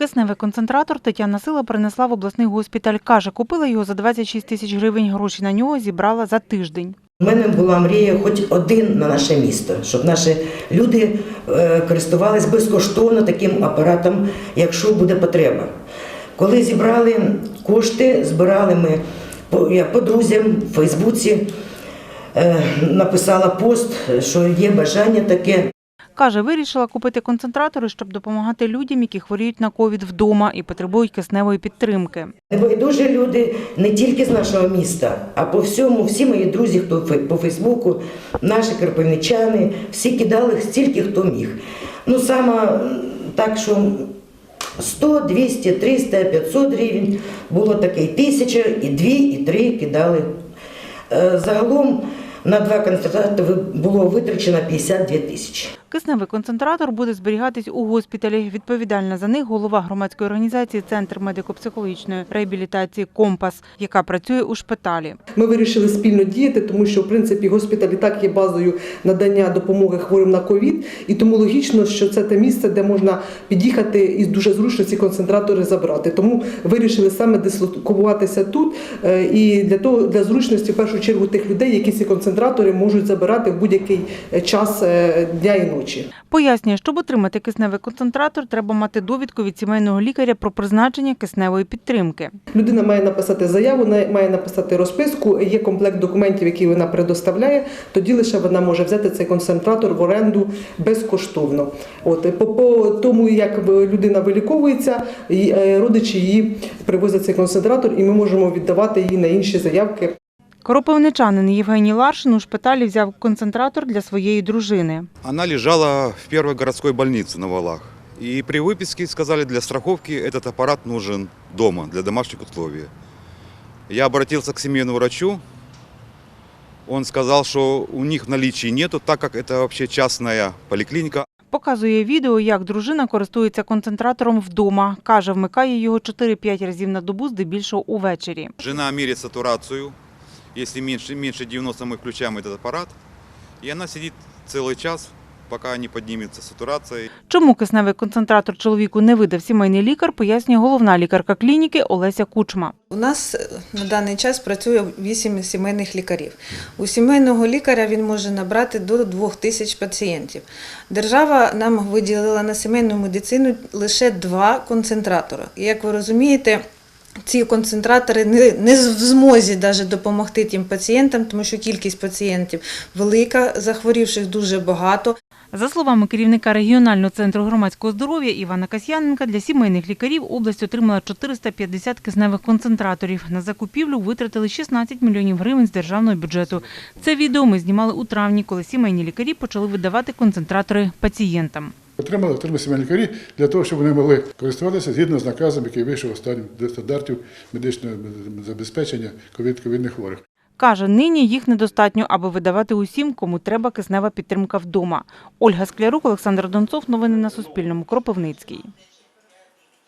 Кисневий концентратор Тетяна Сила принесла в обласний госпіталь. Каже, купила його за 26 тисяч гривень. Гроші на нього зібрала за тиждень. У мене була мрія хоч один на наше місто, щоб наші люди е, користувались безкоштовно таким апаратом, якщо буде потреба. Коли зібрали кошти, збирали ми по друзям в Фейсбуці, е, написала пост, що є бажання таке. Каже, вирішила купити концентратори, щоб допомагати людям, які хворіють на ковід вдома і потребують кисневої підтримки. Небайдужі люди не тільки з нашого міста, а по всьому, всі мої друзі, хто по Фейсбуку, наші карпівничани, всі кидали стільки, хто міг. Ну, саме так, що 100, 200, 300, 500 гривень, було таке і тисяча, і дві, і три кидали. Е, Загалом на два концентрати було витрачено 52 тисячі. Кисневий концентратор буде зберігатись у госпіталі. Відповідальна за них голова громадської організації Центр медико-психологічної реабілітації Компас, яка працює у шпиталі. Ми вирішили спільно діяти, тому що в принципі госпіталь і так є базою надання допомоги хворим на ковід, і тому логічно, що це те місце, де можна під'їхати і дуже зручно ці концентратори забрати. Тому вирішили саме дислокуватися тут е, і для того для зручності в першу чергу тих людей, які ці концентратори можуть забирати в будь-який е, час е, дня і ночі. Пояснює, щоб отримати кисневий концентратор, треба мати довідку від сімейного лікаря про призначення кисневої підтримки. Людина має написати заяву, має написати розписку. Є комплект документів, які вона предоставляє. Тоді лише вона може взяти цей концентратор в оренду безкоштовно. От по, по тому, як людина виліковується, е, родичі її привозять цей концентратор, і ми можемо віддавати її на інші заявки. Коропивничанин Євгеній Ларшин у шпиталі взяв концентратор для своєї дружини. Она лежала в первой городской больнице на валах. И при выписке сказали, для страховки этот аппарат нужен дома, для домашних условий. Я обратился к семейному врачу. Он сказал, что у них в наличии нету, так как это вообще частная поликлиника. Показує відео, як дружина користується концентратором вдома. Каже, вмикає його 4-5 разів на добу, здебільшого увечері. Жена меряет сатурацию. Если меньше, меньше 90, мы включаем этот аппарат. И она сидит целый час, пока не поднимется сатурация. Чому кисневий концентратор чоловіку не видав сімейний лікар, пояснює головна лікарка клініки Олеся Кучма. У нас е, на даний час працює 8 сімейних лікарів. У сімейного лікаря він може набрати до 2 тисяч пацієнтів. Держава нам виділила на сімейну медицину лише два концентратори. І як ви розумієте, ці концентратори не, не в змозі даже допомогти тим пацієнтам, тому що кількість пацієнтів велика, захворівших дуже багато. За словами керівника регіонального центру громадського здоров'я Івана Касьяненка, для сімейних лікарів область отримала 450 кисневих концентраторів. На закупівлю витратили 16 мільйонів гривень з державного бюджету. Це відео ми знімали у травні, коли сімейні лікарі почали видавати концентратори пацієнтам. Отримали отримали лікарі для того, щоб вони могли користуватися згідно з наказом, який вийшов останнім до стандартів медичного забезпечення ковід ковідних хворих. Каже, нині їх недостатньо, аби видавати усім, кому треба киснева підтримка вдома. Ольга Склярук, Олександр Донцов. Новини на Суспільному. Кропивницький.